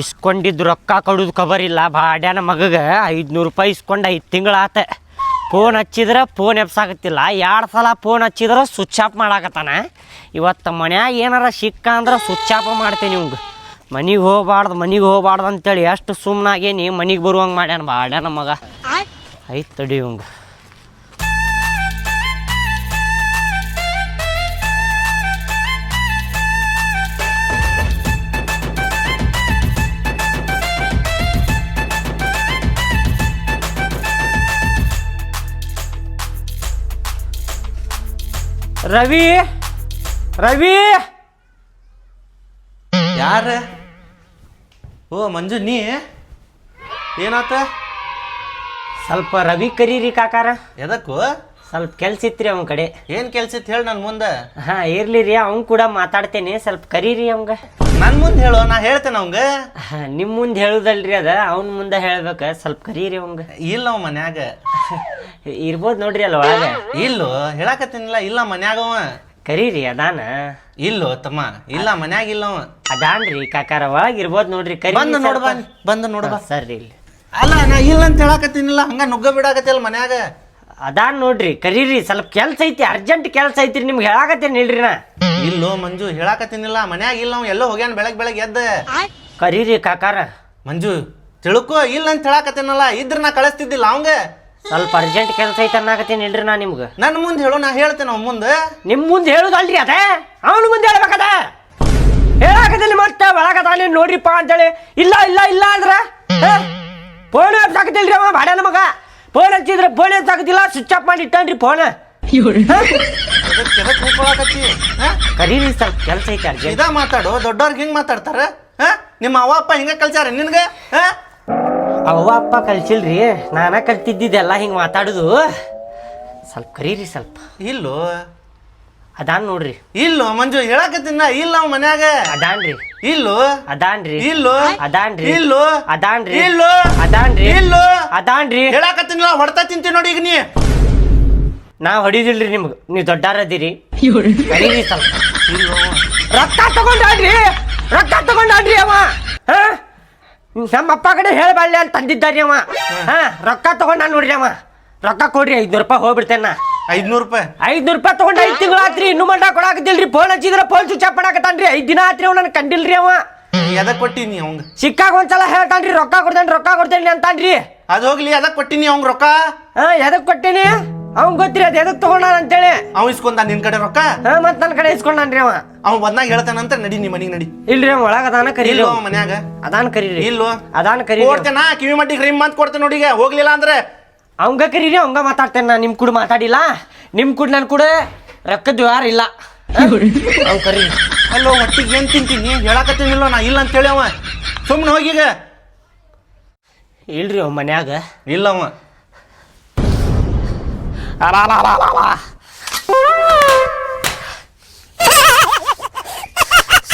ಇಸ್ಕೊಂಡಿದ್ದು ರೊಕ್ಕ ಕೊಡೋದು ಖಬರಿಲ್ಲ ಬಾಡ್ಯಾನ ಮಗಗೆ ಐದುನೂರು ರೂಪಾಯಿ ಇಸ್ಕೊಂಡು ಐದು ತಿಂಗಳು ಆತ. ಫೋನ್ ಹಚ್ಚಿದ್ರೆ ಫೋನ್ ಎಬ್ಸಾಕತ್ತಿಲ್ಲ ಎರಡು ಸಲ ಫೋನ್ ಹಚ್ಚಿದ್ರೆ ಸ್ವಿಚ್ ಆಫ್ ಮಾಡಾಕತ್ತಾನ. ಇವತ್ತು ಮನ್ಯಾಗ ಏನಾರ ಸಿಕ್ಕ ಅಂದ್ರೆ ಸ್ವಿಚ್ ಆಫ್ ಮಾಡ್ತೀನಿ ಇವಂಗೆ. ಮನೆಗೆ ಹೋಗ್ಬಾರ್ದು ಮನೆಗೆ ಹೋಗ್ಬಾರ್ದು ಅಂತೇಳಿ ಎಷ್ಟು ಸುಮ್ಮನಾಗೇನಿ ಮನೆಗೆ ಬರುವಂಗೆ ಮಾಡ್ಯಾನ ಬಾಡ್ಯಾನ ಮಗ. ಆಯ್ತು ತಡಿ ಇವಂಗೆ. ರವಿ? ರವಿ? ಯಾರ? ಓ ಮಂಜು ನೀ? ಏನಾತ? ಸ್ವಲ್ಪ ರವಿ ಕರೀರಿ ಕಾಕಾರ. ಎದಕ್ಕೂ? ಸ್ವಲ್ಪ ಕೆಲ್ಸ ಇತ್ರಿ ಅವನ ಕಡೆ. ಏನ್ ಕೆಲ್ಸ ಇತ್ತು ಹೇಳಿ ನನ್ನ ಮುಂದೆ. ಹಾ ಇರ್ಲಿ ರೀ ಅವ್ನ್ ಕೂಡ ಮಾತಾಡ್ತೇನೆ. ಸ್ವಲ್ಪ ಕರೀರಿ ಅವಂಗ ನನ್ನ ಮುಂದೆ ಹೇಳು ನಾ ಹೇಳ್ತೇನೆ ಅವಂಗ. ನಿಮ್ಮ ಮುಂದೆ ಹೇಳುದಲ್ರಿ ಅದ ಅವನ ಮುಂದೆ ಹೇಳ್ಬೇಕ ಸ್ವಲ್ಪ ಕರೀರಿ ಅವಂಗ. ಇಲ್ಲ ಅವ ಮನ್ಯಾಗ. ಇರ್ಬೋದು ನೋಡ್ರಿ ಅಲ್ಲ ಒಳಗ. ಇಲ್ಲೋ ಹೇಳಾಕತ್ತೀನಿಲ್ಲ ಇಲ್ಲ ಮನ್ಯಾಗ ಅವ. ಕರೀರಿ ಅದಾನ. ಇಲ್ಲೋ ತಮ್ಮ ಇಲ್ಲ ಮನ್ಯಾಗ ಇಲ್ಲ ಅವ. ಅದಾನ್ರಿ ಕಾಕಾರ ಒಳಗ ಇರ್ಬೋದು ನೋಡ್ರಿ ಕರಿ ಬಂದು ನೋಡ್ಬಾ ನೋಡ್ಬಾ ಬಂದು ನೋಡ್ ಬಾ. ಸರಿ ಇಲ್ಲಿ. ಅಲ್ಲ ನಾ ಇಲ್ಲ ಅಂತ ಹೇಳಾಕತ್ತೀನಿಲ್ಲ ಹಂಗ ನುಗ್ಗ ಬಿಡಾಕತ್ತಿಲ್ಲ ಮನ್ಯಾಗ. ಅದಾನ್ ನೋಡ್ರಿ ಕರೀರಿ ಸ್ವಲ್ಪ ಕೆಲ್ಸ ಐತಿ ಅರ್ಜೆಂಟ್ ಕೆಲ್ಸ ಐತಿ ನಿಮ್ಗೆ ಹೇಳಾಕತ್ತೇನೆ ಹೇಳ್ರಿ ನಾ. ಇಲ್ಲೋ ಮಂಜು ಹೇಳಾಕತ್ತೀನಿಲ್ಲ ಮನ್ಯಾಗ ಇಲ್ಲ ಅವ ಎಲ್ಲೋ ಹೋಗ್ಯಾನ ಬೆಳಗ್ ಬೆಳಗ್ಗೆ ಎದ್ದ. ಕರೀರಿ ಕಾಕಾರ. ಮಂಜು ತಿಳ್ಕೊ ಇಲ್ಲ ಅಂತ ಹೇಳಾಕತ್ತೇನಲ್ಲ ಇದ್ರ ನಾ ಕಳಿಸ್ತಿದ್ದಿಲ್ಲ ಅವಂಗ. ಸ್ವಲ್ಪ ಅರ್ಜೆಂಟ್ ಕೆಲ್ಸ ಐತೆ ಅನ್ನಾಕತ್ತೀನಿ ಹೇಳ್ರಿ ನಾ ನಿಮ್ಗೆ. ನನ್ನ ಮುಂದೆ ಹೇಳು ನಾ ಹೇಳ್ತೇನೆ ಅವ್ ಮುಂದೆ. ನಿಮ್ ಮುಂದೆ ಹೇಳುದಲ್ರಿ ಅದ? ಅವನ ಮುಂದೆ ಹೇಳ್ಬೇಕದ? ಹೇಳಾಕದಲ್ಲಿ ಮತ್ತೆ ಒಳಗದಾನೆ ನೋಡ್ರಿಪ್ಪ ಅಂತೇಳಿ. ಇಲ್ಲ ಇಲ್ಲ ಇಲ್ಲ ಅಂದ್ರ? ಫೋನ್ ಹಚ್ಚಿದ್ರೆ ಫೋನ್ ಸಾಕತಿಲ್ಲ ಸ್ವಿಚ್ ಆಫ್ ಮಾಡಿ ಇಟ್ಟನ್ರಿ ಫೋನ್ ಕೂತ್ಕೊಳಕತ್ತಿ ಹಾ? ಕರೀರಿ ಸ್ವಲ್ಪ ಕೆಲಸ ಐತೆ ಅರ್ಜೆಂಟ್. ಇದ ಮಾತಾಡು ದೊಡ್ಡವ್ರಿಗೆ ಹಿಂಗ್ ಮಾತಾಡ್ತಾರ? ಹಾ? ನಿಮ್ಮ ಅವ್ವ ಅಪ್ಪ ಹಿಂಗ ಕಲ್ಸಾರ ನಿನ್ಗ? ಹಾ? ಅವ್ವ ಅಪ್ಪ ಕಲ್ಸಿಲ್ರಿ ನಾನ ಕಲ್ತಿದ್ದಿದ್ದೆಲ್ಲ ಹಿಂಗೆ ಮಾತಾಡುದು. ಸ್ವಲ್ಪ ಕರೀರಿ ಸ್ವಲ್ಪ. ಇಲ್ಲೋ? ಅದಾನ್ ನೋಡ್ರಿ. ಇಲ್ಲೋ ಮಂಜು ಹೇಳಕತ್ತಿನ ಇಲ್ಲ ಅವ್ ಮನ್ಯಾಗ. ಅದಾನ್ರಿ. ಇಲ್ಲೋ? ಅದಾನ್ರಿ. ಇಲ್ಲೋ? ಅದಾನ್ರಿ. ಇಲ್ಲೋ? ಅದಾನ್ರಿ. ಇಲ್ಲೋ? ಅದಾನ್ರಿ. ಇಲ್ಲೋ? ಅದಾನ್ರಿ ಹೇಳಕತ್ತಿನಿಲ್ಲ ಹೊಡೆತ ತಿಂತಿ ನೋಡಿ ಈಗ ನೀ. ನಾ ಹೊಡಿದಿಲ್ರಿ ನಿಮ್ಗೆ. ನೀವು ದೊಡ್ಡಾರದಿರಿ. ಕರೀರಿ ಸ್ವಲ್ಪ. ರಕ್ತ ರೊಕ್ಕ ತಗೊಂಡಾಡ್ರಿ. ರೊಕ್ಕ ತಗೊಂಡಾಡ್ರಿ ಅವ. ಹಾ? ನಮ್ಮ ಅಪ್ಪ ಕಡೆ ಹೇಳಬಾಳ್ಳಿ ಅಂತ ತಂದಿದ್ದಾರಿ ಅವ. ಹಾ? ರೊಕ್ಕ ತಗೊಂಡ ನೋಡ್ರಿ ಅವ. ರೊಕ್ಕ ಕೊಡ್ರಿ ಐದ್ನೂರು ರೂಪಾಯಿ ಹೋಗ್ಬಿಡ್ತೇನೆ ನಾ. ಐದ್ನೂರು ರೂಪಾಯಿ. ಐದ್ನೂರು ರೂಪಾಯಿ ತಗೊಂಡ ಐದು ತಿಂಗಳು ಆತ್ರಿ ಇನ್ನೂ ಮಂಡ ಕೊಡಾಕತ್ತಿಲ್ರಿ. ಫೋನ್ ಹಚ್ಚಿದ್ರೆ ಫೋನ್ ಸ್ವಿಚ್ ಆಫ್ ಮಾಡಾಕತ್ತಾನ್ರಿ. ಐದು ದಿನ ಆತ್ರಿ ಅವ್ನ ನನಗೆ ಕಂಡಿಲ್ರಿ ಅವ. ಎದಕ್ಕೆ ಕೊಟ್ಟಿನಿ ಅವಂಗ? ಸಿಕ್ಕಾಗ ಒಂದ್ಸಲ ಹೇಳ್ತಾನ್ರಿ ರೊಕ್ಕ ಕೊಡ್ತೇನೆ ರೊಕ್ಕ ಕೊಡ್ತೇನೆ ಅಂತಾನ್ರಿ. ಅದ್ ಹೋಗ್ಲಿ ಅದಕ್ಕೆ ಕೊಟ್ಟಿನಿ ಅವ್ನ್ ರೊಕ್ಕ. ಹಾ ಎದಕ್ ಕೊಟ್ಟಿನಿ? ಅವ್ನ್ ಗೊತ್ತಿರಿ ಅದು ಎದಕ್ ತಗೊಂಡಾನ ಅಂತೇಳಿ. ಅವ್ ಇಸ್ಕೊಂಡ ನಿನ್ ಕಡೆ ರೊಕ್ಕ. ಹಾ ಮತ್ ನನ್ನ ಕಡೆ ಇಸ್ಕೊಂಡಾನ್ರಿ ಅವ. ಅವ್ ಬಂದಾಗ ಹೇಳ್ತಾನಂತ ನಡಿ ನಿಮ್ ಮನಿಗ್ ನಡಿ. ಇಲ್ರಿ ಅವ ಒಳಗ ಅದಾನ ಕರಿ ಅವ. ಅವ ಮನ್ಯಾಗ. ಅದಾನ ಕರೀರಿ. ಇಲ್ಲೋ. ಅದಾನ ಕರಿ ಕೊಡ್ತೇನ? ಕಿವಿ ಮಟ್ಟಿಗೆ ರಿಮ್ ಅಂತ ಕೊಡ್ತೇನೆ ನೋಡಿಗೆ ಹೋಗ್ಲಿಲ್ಲ ಅಂದ್ರೆ? ಅವಂಗ ಕರೀರಿ ಅವಂಗ ಮಾತಾಡ್ತೇನೆ ನಾ ನಿಮ್ ಕೂಡ ಮಾತಾಡಿಲ್ಲ. ನಿಮ್ ಕೂಡ ನನ್ ಕೂಡ ರೊಕ್ಕದ ವ್ಯವಹಾರ ಇಲ್ಲ. ಅವ್ ಕರೀರಿ. ಅಲ್ಲೋ ಒಟ್ಟಿಗೆ ಏನ್ ತಿಂತೀನಿ? ಹೇಳಕತ್ತೇನಿಲ್ಲ ನಾ ಇಲ್ಲ ಅಂತೇಳಿ ಅವ. ಸುಮ್ಮನೆ ಹೋಗೀಗ ಇಲ್ರಿ ಅವ ಮನ್ಯಾಗ. ಇಲ್ಲ ಅವ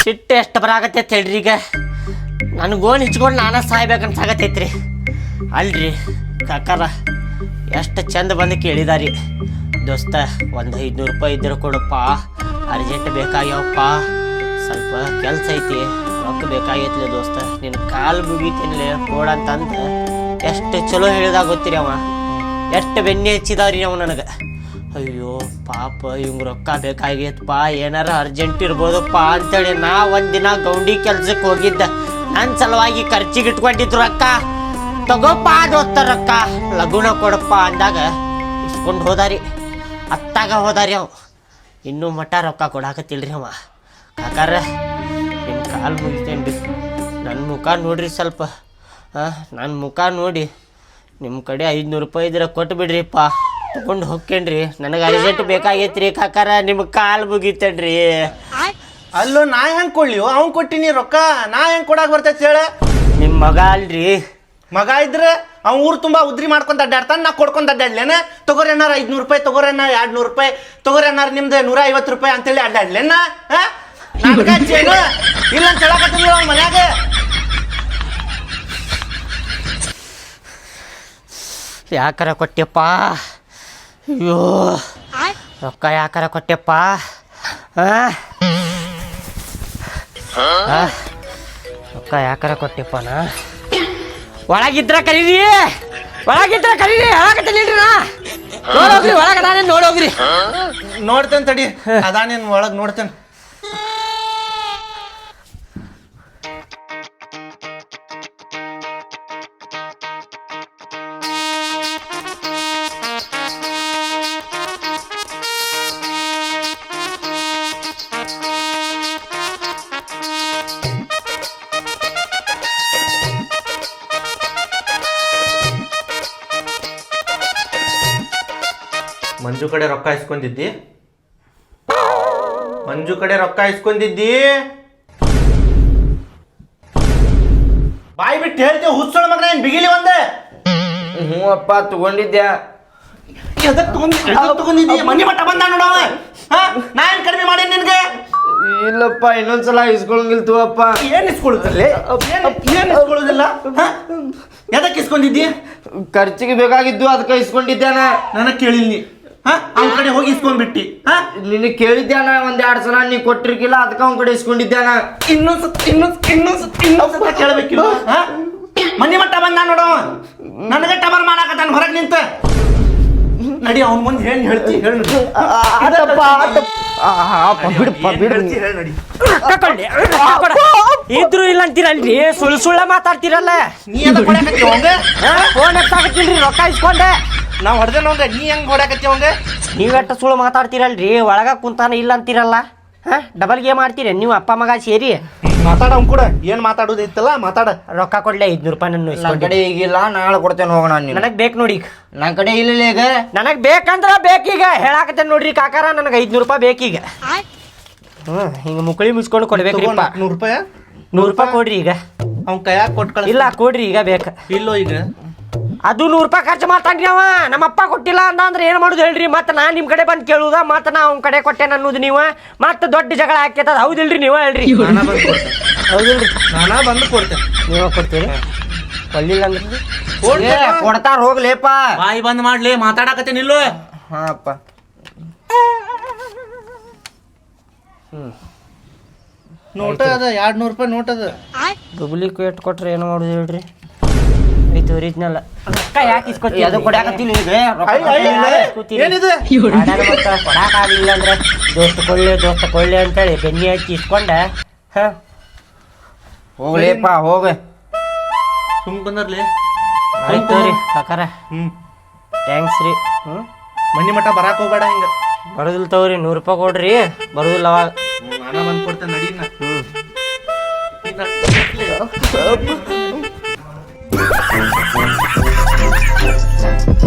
ಸಿಟ್ಟು ಎಷ್ಟು ಬರಾಕತ್ತೈತೆ ಹೇಳ್ರಿ ಈಗ. ನನ್ ಗೋನ್ ಹಿಚ್ಕೊಂಡು ನಾನ ಸಾಯ್ಬೇಕಂತ ಸಾಗತೈತ್ರಿ ಅಲ್ರಿ ಕಾಕಾರ ಎಷ್ಟು ಚಂದ ಬಂದು ಕೇಳಿದಾರಿ. ದೋಸ್ತ ಒಂದು ಐದುನೂರು ರೂಪಾಯಿ ಇದ್ರೆ ಕೊಡಪ್ಪ. ಅರ್ಜೆಂಟ್ ಬೇಕಾಗ್ಯಾವಪ್ಪ. ಸ್ವಲ್ಪ ಕೆಲಸ ಐತಿ ರೊಕ್ಕ ಬೇಕಾಗೈತಿಲ್ಲ ದೋಸ್ತ. ನಿನ್ನ ಕಾಲು ಮುಗಿತೀನಿ ಕೊಡಂತಂದ ಎಷ್ಟು ಚಲೋ ಹೇಳಿದಾಗ ಗೊತ್ತಿರಿ ಅವ? ಎಷ್ಟು ಬೆನ್ನೆ ಹಚ್ಚಿದಾವ್ರಿ ಅವ ನನಗೆ? ಅಯ್ಯೋ, ಪಾಪ ಇವಂಗೆ ರೊಕ್ಕ ಬೇಕಾಗೈತಪ್ಪ, ಏನಾರ ಅರ್ಜೆಂಟ್ ಇರ್ಬೋದಪ್ಪ ಅಂತೇಳಿ ನಾ ಒಂದಿನ ಗೌಂಡಿ ಕೆಲ್ಸಕ್ಕೆ ಹೋಗಿದ್ದೆ. ನನ್ನ ಸಲುವಾಗಿ ಖರ್ಚಿಗೆ ಇಟ್ಕೊಂಡಿದ್ರು ರೊಕ್ಕ. ತಗೋಪ್ಪ ದೋಸ್ತ ರೊಕ್ಕ. ಲಗುಣ ಕೊಡಪ್ಪ ಅಂದಾಗ ಇಸ್ಕೊಂಡು ಹೋದಾರಿ. ಅತ್ತಾಗ ಹೋದಾರಿ ಅವ. ಇನ್ನೂ ಮಟ್ಟ ರೊಕ್ಕ ಕೊಡಾಕತ್ತಿಲ್ರಿ ಅವ. ಕಾಕಾರ ನಿಮ್ಮ ಕಾಲು ಮುಗಿತೇನ್ರಿ. ನನ್ನ ಮುಖ ನೋಡ್ರಿ ಸ್ವಲ್ಪ. ನನ್ನ ಮುಖ ನೋಡಿ. ನಿಮ್ಮ ಕಡೆ ಐದುನೂರು ರೂಪಾಯಿ ಇದ್ರೆ ಕೊಟ್ಟು ಬಿಡ್ರಿಪ್ಪ. ತಗೊಂಡು ಹೋಗ್ಕೇನ್ರಿ ನನಗೆ ಅರ್ಜೆಂಟ್ ಬೇಕಾಗೈತ್ರಿ ಕಾಕಾರ. ನಿಮ್ಗೆ ಕಾಲು ಮುಗಿತೇನ್ರಿ. ಅಲ್ಲೋ ನಾ ಹೆಂಗೆ ಕೊಳ್ಳಿ ಅವ್ನು ಕೊಟ್ಟಿನಿ ರೊಕ್ಕ. ನಾ ಹೆಂಗೆ ಕೊಡಕ್ಕೆ ಬರ್ತೈತೆ ಹೇಳ? ನಿಮ್ಮ ಮಗ ಅಲ್ರಿ. ಮಗ ಇದ್ರೆ ಅವ್ನ ಊರು ತುಂಬ ಉದ್ರಿ ಮಾಡ್ಕೊಂತ ಅಡ್ಡಾಡ್ತಾನೆ ನಾ ಕೊಡ್ಕೊಂತ ಅಡ್ಡಾಡ್ಲೇನ? ತಗೋರಿ ಅನ್ನಾರ ಐದ್ನೂರು ರೂಪಾಯಿ ತಗೋರಿ ಅನ್ನಾರ ಎರಡ್ ನೂರು ರೂಪಾಯಿ ತಗೋರಿ ಅನ್ನಾರ ನಿಮ್ದು ನೂರ ಐವತ್ತು ರೂಪಾಯಿ ಅಂತೇಳಿ ಅಡ್ಡಾಡ್ಲೇನ? ಹಾಂ? ಇಲ್ಲ ಅಂತ ಹೇಳಕತ್ತಿದ್ರು ಅವ್ನ ಮನ್ಯಾಗ. ಯಾಕಾರ ಕೊಟ್ಟೆಪ್ಪ? ಅಯ್ಯೋ. ರೊಕ್ಕ ಯಾಕಾರ ಕೊಟ್ಟೆಪ್ಪ? ರೊಕ್ಕ ಯಾಕಾರ ಕೊಟ್ಟೆಪ್ಪ ನಾ? ಒಳಗಿದ್ರ ಕರೀರಿ. ಒಳಗಿದ್ರ ಕರೀರಿ. ಹೇಳಕತ್ತೀನಿ ನಾ. ನೋಡೋಗ್ರಿ ಒಳಗ ನಾನೇನು ನೋಡೋಗ್ರಿ ನೋಡ್ತೇನೆ ತಡಿ. ಅದಾನೇನು ಒಳಗೆ ನೋಡ್ತೇನೆ. ಮಂಜು ಕಡೆ ರೊಕ್ಕ ಇಸ್ಕೊಂಡಿದ್ದಿ? ಮಂಜು ಕಡೆ ರೊಕ್ಕ ಇಸ್ಕೊಂಡಿದ್ದಿ? ಬಾಯಿ ಬಿಟ್ಟು ಹೇಳ್ತೇವೆ ಹುಚ್ಚಳ ಮಗ ಏನ್ ಬಿಗಿಲಿ ಒಂದೆ. ಹ್ಞೂ ಅಪ್ಪ ತಗೊಂಡಿದ್ದೆ ಎದಕ್ ತಗೊಂಡ್ ಎದಕ್ ತಗೊಂಡಿದ್ದಿ? ಮನಿ ಮಟ್ಟ ಬಂದ ನೋಡವ ಹಾ ನಾ ಏನ್ ಕಡಿಮೆ ಮಾಡಿ ನಿನ್ಗೆ? ಇಲ್ಲಪ್ಪ ಇನ್ನೊಂದ್ಸಲ ಇಸ್ಕೊಳಂಗಿಲ್ ತೂವಪ್ಪ ಏನ್ ಇಸ್ಕೊಳ್ಳುತ್ತಲ್ಲಿ ಏನ್ ಇಸ್ಕೊಳ್ಳೋದಿಲ್ಲ ಹಾ? ಎದಕ್ ಇಸ್ಕೊಂಡಿದ್ದಿ? ಖರ್ಚಿಗೆ ಬೇಕಾಗಿದ್ದು ಅದಕ್ಕೆ ಇಸ್ಕೊಂಡಿದ್ದೇನ ನನಗ್ ಕೇಳಿಲ್ಲ ನೀ. ಅವ್ನ ಕಡೆ ಹೋಗಿ ಇಸ್ಕೊಂಡ್ಬಿಟ್ಟಿ. ಹಾ? ನಿನ್ನ ಕೇಳಿದ್ದೇನ ಒಂದ್ ಎರಡ್ ಸಲ ನೀ ಕೊಟ್ಟಿರ್ಕಿಲ್ಲ ಅದಕ್ಕೆ ಅವ್ನ ಕಡೆ ಇಸ್ಕೊಂಡಿದ್ದೇನ ಇನ್ನೊಂದ್ಸತ್ ಇನ್ನೊಂದ್ ಇನ್ನೊಂದ್ಸತ್ ಇನ್ನೊಂದ್ಸತ ಕೇಳಬೇಕಿಲ್ಲ ಹಾ? ಮನೆ ಮಟ್ಟ ಬಂದ ನೋಡವ ನನಗೆ ಟಬರ್ ಮಾಡಾಕತ್ತಾನ ಹೊರಗೆ ನಿಂತ. ನಡಿ ಅವ್ನ ಮುಂದೆ ಏನ್ ಹೇಳ್ತಿ ಹೇಳು ಬಿಡಪ್ಪ ಬಿಡು. ಹೇಳ್ತಿ ಹೇಳು ನಡಿ. ರೊಕ್ಕ ಕೊಡ್ಲಿ, ರೊಕ್ಕ ಕೊಡ. ಇದ್ರು ಇಲ್ಲ ಅಂತೀರಲ್ರಿ ಸುಳ್ಳು ಸುಳ್ಳ ಮಾತಾಡ್ತೀರಲ್ಲ. ನೀ ಫೋನ್ ಎತ್ತಾಕತ್ತೀನ್ರಿ ರೊಕ್ಕ ಇಸ್ಕೊಂಡೆ. ನಾವ್ ಹೊಡೆದೇ ಅವಂಗ? ನೀ ಹೆಂಗ್ ಹೊಡ್ಯಾಕತ್ತಿ ಅವಂಗ? ನೀವೆಟ್ಟ ಸುಳ್ಳು ಮಾತಾಡ್ತೀರಲ್ರಿ? ಒಳಗ ಕುಂತಾನ ಇಲ್ಲ ಅಂತೀರಲ್ಲ? ಹಾ? ಡಬಲ್ ಗೇಮ್ ಆಡ್ತೀರಿ. ನೀವು ಅಪ್ಪ ಮಗ ಸೇರಿ. ಮಾತಾಡ ಅವ್ನ್ ಕೂಡ. ಏನ್ ಮಾತಾಡೋದಿತ್ತಲ್ಲ ಮಾತಾಡ. ರೊಕ್ಕ ಕೊಡ್ಲೆ ಐದ್ನೂರು ರೂಪಾಯಿ ನನ್ನ ನನ್ನ ಕಡೆ ಈಗಿಲ್ಲ. ನಾಳೆ ಕೊಡ್ತೇನೆ ಹೋಗೋಣ ನೀನು. ನನಗ್ ಬೇಕು ನೋಡಿ ಈಗ. ನನ್ನ ಕಡೆ ಇಲ್ಲ ಈಗ. ನನಗ್ ಬೇಕಂದ್ರ ಬೇಕೀಗ ಹೇಳಾಕತ್ತೆ ನೋಡ್ರಿ ಕಾಕಾರ ನನಗೆ ಐದ್ನೂರು ರೂಪಾಯಿ ಬೇಕೀಗ ಹ್ಮ್ ಹಿಂಗ ಮುಕಳಿ ಮುಚ್ಕೊಂಡು ಕೊಡ್ಬೇಕ್ರಿಪ್ಪ ನೂರು ರೂಪಾಯಿ. ನೂರು ರೂಪಾಯಿ ಕೊಡ್ರಿ ಈಗ. ಅವ್ನ ಕೈಯಾಗ ಕೊಟ್ಟು ಕಳಿಸ್ ಇಲ್ಲ ಕೊಡ್ರಿ ಈಗ ಬೇಕ. ಇಲ್ಲೋ ಈಗ. ಅದು ನೂರು ರೂಪಾಯಿ ಖರ್ಚು ಮಾಡ್ತಾನ್ರಿ ಅವ. ನಮ್ಮ ಅಪ್ಪ ಕೊಟ್ಟಿಲ್ಲ ಅಂದ ಅಂದ್ರೆ ಏನು ಮಾಡುದು ಹೇಳ್ರಿ? ಮತ್ತೆ ನಾ ನಿಮ್ಮ ಕಡೆ ಬಂದು ಕೇಳುದ ಮತ್ತೆ ನಾ ಅವ್ನ ಕಡೆ ಕೊಟ್ಟೇನೆ ಅನ್ನೋದು ನೀವು? ಮತ್ತೆ ದೊಡ್ಡ ಜಗಳ ಹಾಕೈತದ ಹೌದಿಲ್ರಿ ನೀವು ಹೇಳ್ರಿ? ನಾನಾ ಬಂದು ಕೊಡ್ತೇನೆ. ಹೌದಿಲ್ರಿ. ನಾನಾ ಬಂದು ಕೊಡ್ತೇನೆ. ನೀವು ಕೊಡ್ತೀರಿ? ಕೊಡ್ಲಿಲ್ಲ ಅಂದ್ರೆ? ಕೊಡ್ತಾರ ಹೋಗ್ಲೇಪ. ಬಾಯಿ ಬಂದ್ ಮಾಡ್ಲಿ ಮಾತಾಡಕತ್ತೆ ಇಲ್ಲೋ. ಹಾ ಅಪ್ಪ ನೋಟ ಅದ ಎರಡ್ ನೂರು ರೂಪಾಯಿ ನೋಟ್ ಅದ. ಡೂಪ್ಲಿಕೇಟ್ ಕೊಟ್ರೆ ಏನು ಮಾಡುದು ಹೇಳ್ರಿ? ಐದು ಒರಿಜಿನಲ್ ರೊಕ್ಕ ಯಾಕೆ ಅದು ಕೊಡ್ಯಾಕತ್ತಿಲ್ಲ ಈಗ. ಏನಿದೆ? ಅಂದ್ರೆ ದೋಸ್ತ ಕೊಳ್ಳೆ ದೋಸ್ತ ಕೊಳ್ಳೆ ಅಂತೇಳಿ ಬೆನ್ನಿ ಹಚ್ಚಿ ಇಸ್ಕೊಂಡೆ. ಹಾ. ಹೋಗ್ಲೇಪ ಹೋಗ. ಸುಮ್ ಬಂದರ್ಲಿ. ಆಯ್ತು ರೀ ಕಾಕಾರ. ಹ್ಮ್. ಥ್ಯಾಂಕ್ಸ್ ರೀ. ಹ್ಞೂ ಮನಿ ಮಠ ಬರಾಕ್ ಹೋಗ್ಬೇಡ ಹಿಂಗ. ಬರೋದಿಲ್ಲ ತಗೋರಿ ನೂರು ರೂಪಾಯಿ ಕೊಡ್ರಿ ಬರೋದಿಲ್ಲ ಅವಾಗ. ನಾನಾ ಬಂದ್ ಕೊಡ್ತೇನೆ ನಡೀನ ಹ್ಞೂ Thank you.